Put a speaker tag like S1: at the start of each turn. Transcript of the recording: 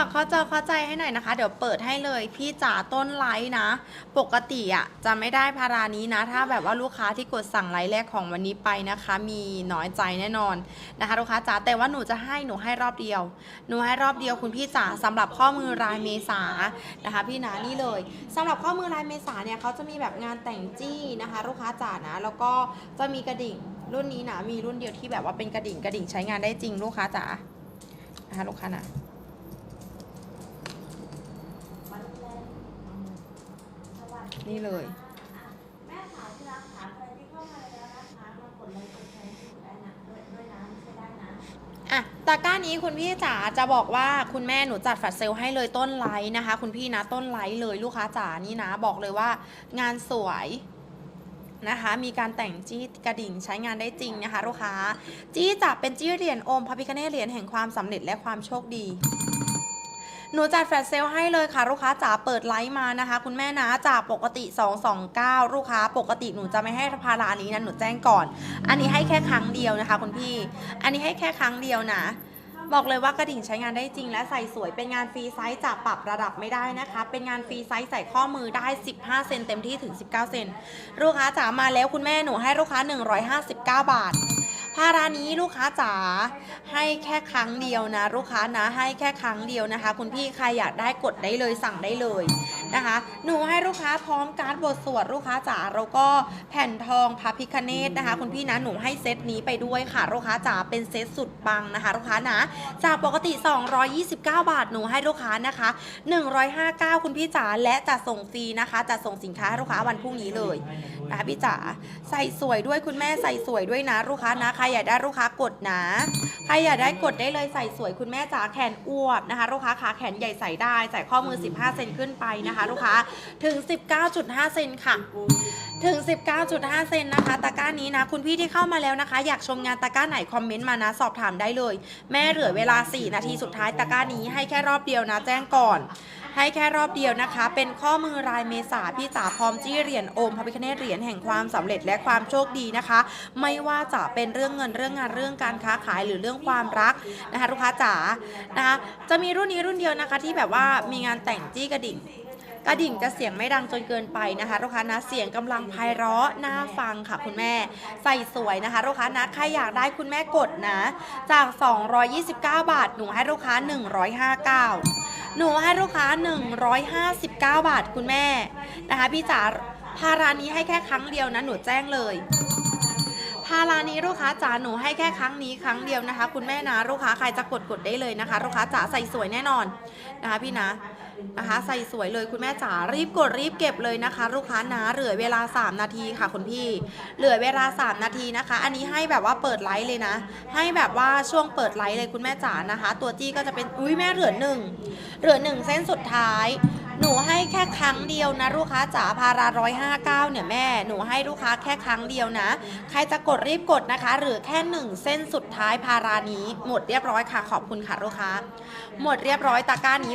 S1: ากเข้าใจเข้าใจให้หน่อยนะคะ เดี๋ยวเปิดให้เลยพี่จ๋าต้นไลท์นะ ปกติอะจะไม่ได้พารานี้นะ ถ้าแบบว่าลูกค้าที่กดสั่งไลท์แรกของวันนี้ไปนะคะ มีน้อยใจแน่นอนนะคะลูกค้าจ๋าแต่ว่าหนูจะให้หนูให้รอบเดียว หนูให้รอบเดียวคุณพี่จ๋าสำหรับข้อมือรายเมษานะคะ พี่นานี่เลยสำหรับข้อมือรายเมษาเนี่ยเขาจะมีแบบงานแต่งจี้นะคะ ลูกค้าจ๋านะแล้วก็จะมีกระดิ่งรุ่นนี้นะมีรุ่นเดียวที่แบบว่าเป็นกระดิ่งกระดิ่งใช้งานได้จริงลูกค้าจ๋านะคะลูกค้านะ นี่เลย
S2: แม่ขาวที่รักขาใครที่เข้ามาแล้วนะคะมากดไลค์กดแชร์ให้หนูได้นะด้วยด้วยนะช่วยได้นะ
S1: อะตะกร้านี้คุณพี่จ๋าจะบอกว่าคุณแม่หนูจัดแฟลชเซลให้เลยต้นไลท์นะคะ คุณพี่นะต้นไลท์เลยลูกค้าจ๋านี่นะ บอกเลยว่า งานสวยนะคะมีการแต่งจี้กระดิ่งใช้งานได้จริงนะคะลูกค้าจี้จะเป็นจี้เหรียญโอมพระพิคเนตเหรียญแห่งความสำเร็จและความโชคดี หนูจัดแฟลชเซลให้เลยค่ะ ลูกค้าจ๋าเปิดไลฟ์มานะคะ คุณแม่นะจากปกติ 229 ลูกค้า ปกติหนูจะไม่ให้พารานี้นะหนูแจ้งก่อน อันนี้ให้แค่ครั้งเดียวนะคะคุณพี่ อันนี้ให้แค่ครั้งเดียวนะบอกเลยว่ากระดิ่งใช้งานได้จริงและใส่สวยเป็นงานฟรีไซส์จะปรับระดับไม่ได้นะคะ เป็นงานฟรีไซส์ใส่ข้อมือได้ 15 เซนเต็มที่ถึง 19 เซนลูกค้าจ๋ามาแล้วคุณแม่หนูให้ลูกค้า 159 บาท พารานี้ลูกค้าจ๋าให้แค่ครั้งเดียวนะ ลูกค้านะให้แค่ครั้งเดียวนะคะ คุณพี่ใครอยากได้กดได้เลยสั่งได้เลย นะคะ หนูให้ลูกค้าพร้อมการ์ดบทสวดลูกค้าจ๋าแล้วก็แผ่นทองพระพิคเนตนะคะ คุณพี่นะหนูให้เซตนี้ไปด้วยค่ะลูกค้าจ๋าเป็นเซตสุดปังนะคะลูกค้านะจากปกติ 229 บาทหนูให้ลูกค้านะคะ 159 คุณพี่จ๋าและจะส่งฟรีนะคะจะส่งสินค้าให้ลูกค้าวันพรุ่งนี้เลยนะคะพี่จ๋าใส่สวยด้วยคุณแม่ใส่สวยด้วยนะลูกค้านะใครอยากได้ลูกค้ากดนะใครอยากได้กดได้เลยใส่สวยคุณแม่จ๋าแขนอวบนะคะลูกค้าขาแขนใหญ่ใส่ได้ใส่ข้อมือ 15 เซนขึ้นไปนะคะลูกค้าถึง 19.5 เซนค่ะ ถึง 19.5 เซนนะคะ ตะกร้านี้นะ คุณพี่ที่เข้ามาแล้วนะคะ อยากชมงานตะกร้าไหนคอมเมนต์มานะ สอบถามได้เลย แม่เหลือเวลา 4 นาทีสุดท้ายตะกร้านี้ให้แค่รอบเดียวนะ แจ้งก่อน ให้แค่รอบเดียวนะคะ เป็นข้อมือรายเมษาพี่จ๋าพร้อมจี้เหรียญโอมพระพิคเนตเหรียญแห่งความสำเร็จและความโชคดีนะคะ ไม่ว่าจะเป็นเรื่องเงินเรื่องงานเรื่องการค้าขายหรือเรื่องความรักนะคะลูกค้าจ๋านะคะจะมีรุ่นนี้รุ่นเดียวนะคะที่แบบว่ามีงานแต่งจี้กระดิ่ง กระดิ่งจะเสียงไม่ดังจนเกินไปนะคะลูกค้านะเสียงกำลังไพเราะน่าฟังค่ะคุณแม่ใส่สวยนะคะลูกค้านะใครอยากได้คุณแม่กดนะ จาก 229 บาท หนูให้ลูกค้า 159 หนูให้ลูกค้า 159 บาทคุณแม่นะคะพี่จ๋าพารานี้ให้แค่ครั้งเดียวนะหนูแจ้งเลยพารานี้ลูกค้าจ๋าหนูให้แค่ครั้งนี้ครั้งเดียวนะคะ คุณแม่นะลูกค้าใครจะกดกดได้เลยนะคะลูกค้าจ๋าใส่สวยแน่นอนนะคะพี่นะ นะคะ ใส่สวยเลยคุณแม่จ๋ารีบกดรีบเก็บเลยนะคะ ลูกค้านะเหลือเวลา 3 นาทีค่ะคุณพี่ เหลือเวลา 3 นาทีนะคะ อันนี้ให้แบบว่าเปิดไลฟ์เลยนะ ให้แบบว่าช่วงเปิดไลฟ์เลยคุณแม่จ๋านะคะ ตัวจี้ก็จะเป็นอุ้ยแม่เหลือหนึ่งเหลือหนึ่งเส้นสุดท้ายหนูให้แค่ครั้งเดียวนะลูกค้าจ๋าพาราร้อยห้าเก้าเนี่ยแม่หนูให้ลูกค้าแค่ครั้งเดียวนะ ใครจะกดรีบกดนะคะหรือแค่หนึ่งเส้นสุดท้ายพารานี้ หมดเรียบร้อยค่ะขอบคุณค่ะลูกค้า หมดเรียบร้อยตะกร้านี้